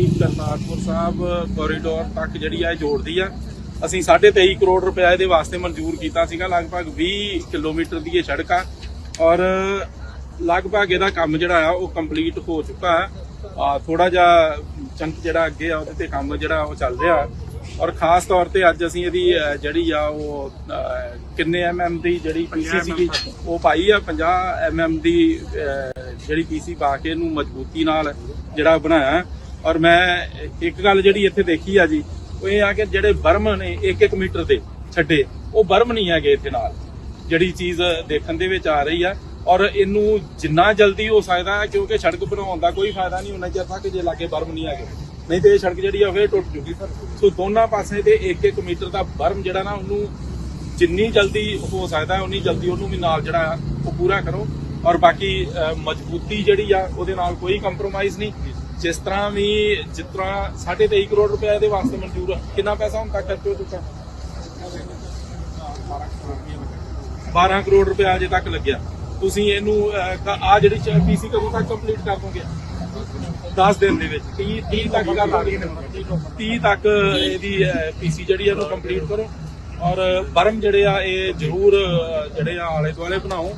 ਜਿਹੜੀ ਕਰਤਾਰਪੁਰ ਸਾਹਿਬ ਕੋਰੀਡੋਰ ਤੱਕ ਜਿਹੜੀ ਆ ਜੋੜਦੀ ਆ। ਅਸੀਂ 23.5 ਕਰੋੜ ਰੁਪਏ ਇਹਦੇ ਵਾਸਤੇ ਮਨਜ਼ੂਰ ਕੀਤਾ ਸੀਗਾ ਲਗਭਗ 20 ਕਿਲੋਮੀਟਰ ਦੀ ਇਹ ਸੜਕ ਆ। ਔਰ ਲਗਭਗ ਇਹਦਾ ਕੰਮ ਜਿਹੜਾ ਆ ਉਹ ਕੰਪਲੀਟ ਹੋ ਚੁੱਕਾ ਹੈ ਆ ਥੋੜਾ ਜਿਹਾ ਚੰਕ ਜਿਹੜਾ ਅੱਗੇ ਆ ਉਹਦੇ ਤੇ ਕੰਮ ਜਿਹੜਾ ਉਹ ਚੱਲ ਰਿਹਾ। ਔਰ ਖਾਸ ਤੌਰ ਤੇ ਅੱਜ ਅਸੀਂ ਇਹਦੀ ਜਿਹੜੀ ਆ ਉਹ ਕਿੰਨੇ ਐਮਐਮ ਦੀ ਜਿਹੜੀ ਪੀਸੀ ਸੀਗੀ ਉਹ ਪਾਈ ਆ 50 ਐਮਐਮ ਦੀ ਜਿਹੜੀ ਪੀਸੀ ਪਾ ਕੇ ਇਹਨੂੰ ਮਜ਼ਬੂਤੀ ਨਾਲ ਜਿਹੜਾ ਬਣਾਇਆ। ਔਰ ਮੈਂ ਇੱਕ ਗੱਲ ਜਿਹੜੀ ਇੱਥੇ ਦੇਖੀ ਆ ਜੀ, ਉਹ ਇਹ ਆ ਕਿ ਜਿਹੜੇ ਬਰਮ ਨੇ 1-1 ਮੀਟਰ ਦੇ ਛੱਡੇ, ਉਹ ਬਰਮ ਨਹੀਂ ਹੈਗੇ ਇੱਥੇ ਨਾਲ। ਜਿਹੜੀ ਚੀਜ਼ ਦੇਖਣ ਦੇ ਵਿੱਚ ਆ ਰਹੀ ਆ, ਔਰ ਇਹਨੂੰ ਜਿੰਨਾ ਜਲਦੀ ਹੋ ਸਕਦਾ ਕਿਉਂਕਿ ਸੜਕ ਬਣਾਉਣ ਦਾ ਕੋਈ ਫਾਇਦਾ ਨਹੀਂ ਉਹਨਾਂ ਚਿਰ ਤੱਕ ਜੇ ਲਾਗੇ ਬਰਮ ਨਹੀਂ ਹੈਗੇ। ਨਹੀਂ ਤੇ ਇਹ ਸੜਕ ਜਿਹੜੀ ਆ ਫੇਰ ਟੁੱਟ ਜੂਗੀ ਸੋ ਦੋਨਾਂ ਪਾਸੇ ਤੇ 1-1 ਮੀਟਰ ਦਾ ਬਰਮ ਜਿਹੜਾ ਨਾ, ਉਹਨੂੰ ਜਿੰਨੀ ਜਲਦੀ ਹੋ ਸਕਦਾ ਉਨੀ ਜਲਦੀ ਉਹਨੂੰ ਵੀ ਨਾਲ ਜਿਹੜਾ ਉਹ ਪੂਰਾ ਕਰੋ। ਔਰ ਬਾਕੀ ਮਜ਼ਬੂਤੀ ਜਿਹੜੀ ਆ, ਉਹਦੇ ਨਾਲ ਕੋਈ ਕੰਪਰੋਮਾਈਜ਼ ਨਹੀਂ। ਜਿਸ ਤਰ੍ਹਾਂ ਵੀ ਜਿਸ ਤਰ੍ਹਾਂ 23.5 ਕਰੋੜ ਰੁਪਏ ਇਹਦੇ ਵਾਸਤੇ ਮਨਜ਼ੂਰ ਕਿੰਨਾ ਪੈਸਾ ਹੁਣ ਤੱਕ ਖਰਚ ਹੋ ਚੁੱਕਾ 12 ਕਰੋੜ ਰੁਪਏ ਅਜੇ ਤੱਕ ਲੱਗਿਆ। ਤੁਸੀਂ ਇਹਨੂੰ ਆ ਜਿਹੜੀ ਪੀਸੀ ਕਦੋਂ ਤੱਕ ਕੰਪਲੀਟ ਕਰ ਦੋਗੇ? 10 ਦਿਨ ਦੇ ਵਿੱਚ। 30 30 ਤੱਕ ਕਰ ਦੋਗੇ 30 ਤੱਕ ਇਹਦੀ ਪੀਸੀ ਜਿਹੜੀ ਆ ਕੰਪਲੀਟ ਕਰੋ। ਔਰ ਬਰਮ ਜਿਹੜੇ ਆ, ਇਹ ਜ਼ਰੂਰ ਜਿਹੜੇ ਆ ਆਲੇ ਦੁਆਲੇ ਬਣਾਓ।